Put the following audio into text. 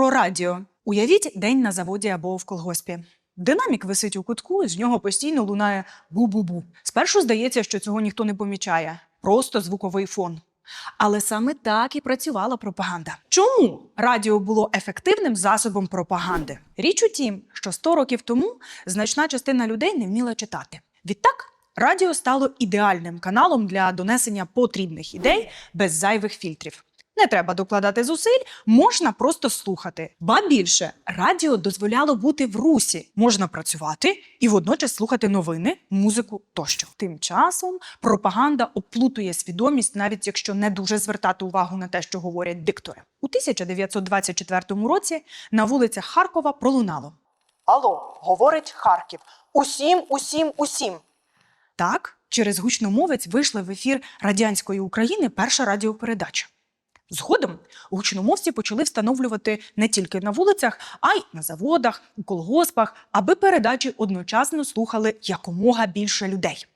Про радіо. Уявіть день на заводі або в колгоспі. Динамік висить у кутку, і з нього постійно лунає бу-бу-бу. Спершу здається, що цього ніхто не помічає, просто звуковий фон. Але саме так і працювала пропаганда. Чому радіо було ефективним засобом пропаганди? Річ у тім, що 100 років тому значна частина людей не вміла читати. Відтак, радіо стало ідеальним каналом для донесення потрібних ідей без зайвих фільтрів. Не треба докладати зусиль, можна просто слухати. Ба більше радіо дозволяло бути в русі, можна працювати і водночас слухати новини, музику тощо. Тим часом пропаганда оплутує свідомість, навіть якщо не дуже звертати увагу на те, що говорять диктори. У 1924 році на вулицях Харкова пролунало. Алло, говорить Харків. Усім, усім, усім. Так, через гучномовець вийшла в ефір радянської України перша радіопередача. Згодом гучномовці почали встановлювати не тільки на вулицях, а й на заводах, у колгоспах, аби передачі одночасно слухали якомога більше людей.